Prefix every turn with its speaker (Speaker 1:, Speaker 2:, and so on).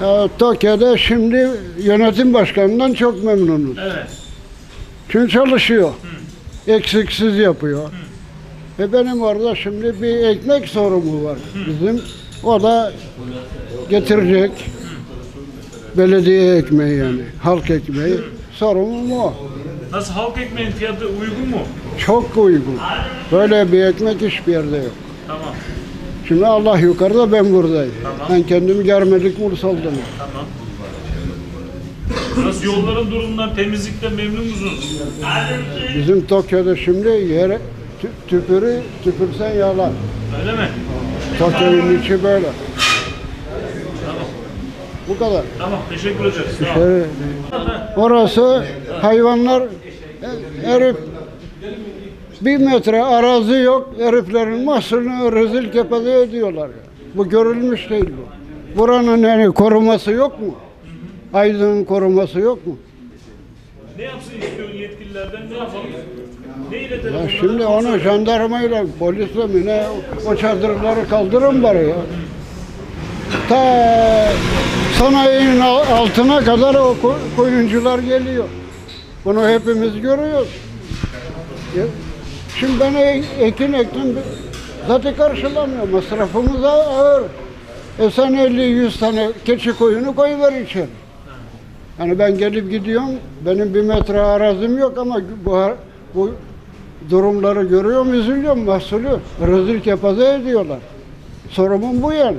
Speaker 1: Ya, Tokyo'da şimdi yönetim başkanından çok memnunuz.
Speaker 2: Evet.
Speaker 1: Çünkü çalışıyor. Eksiksiz yapıyor. E benim orada şimdi bir ekmek sorunu var bizim. O da getirecek. Belediye ekmeği yani. Halk ekmeği. Sorunum o.
Speaker 2: Nasıl halk ekmeğin fiyatı uygun mu?
Speaker 1: Çok uygun. Böyle bir ekmek hiçbir yerde yok.
Speaker 2: Tamam.
Speaker 1: Şimdi Allah yukarıda ben buradayım.
Speaker 2: Tamam.
Speaker 1: Ben kendimi görmedik Mursal'dan.
Speaker 2: Tamam. Nasıl yolların durumundan, temizlikten memnun musunuz?
Speaker 1: Bizim Tokyo'da şimdi yere tü- tüpürü tüpürsen yalan.
Speaker 2: Öyle mi?
Speaker 1: Tokyo'nun içi böyle.
Speaker 2: Tamam.
Speaker 1: Bu kadar.
Speaker 2: Tamam. Teşekkür ederiz. Sağ.
Speaker 1: Şöyle- Orası hayvanlar e, herif bir metre arazi yok. Heriflerin mahsulünü rezil kepede ediyorlar. ya. Bu görülmüş değil bu. Buranın yani koruması yok mu? Aydın'ın koruması yok mu?
Speaker 2: Ne yapsın istiyorsun yetkililerden? Ne yapalım? Ne iletelim?
Speaker 1: Ya şimdi onu jandarmayla, polisle mi ne o çadırları kaldırın bari ya. Ta sanayinin al- altına kadar o ko- koyuncular geliyor. Bunu hepimiz görüyoruz. Ya, Şimdi ben ekin ektim, zaten karşılamıyor. Masrafımız ağır. E sen 50-100 tane keçi koyunu koyuver içeri. Yani ben gelip gidiyorum, benim bir metre arazim yok ama bu, bu durumları görüyorum, üzülüyorum mahsulü. Rezil kepaze ediyorlar. Sorumum bu yani.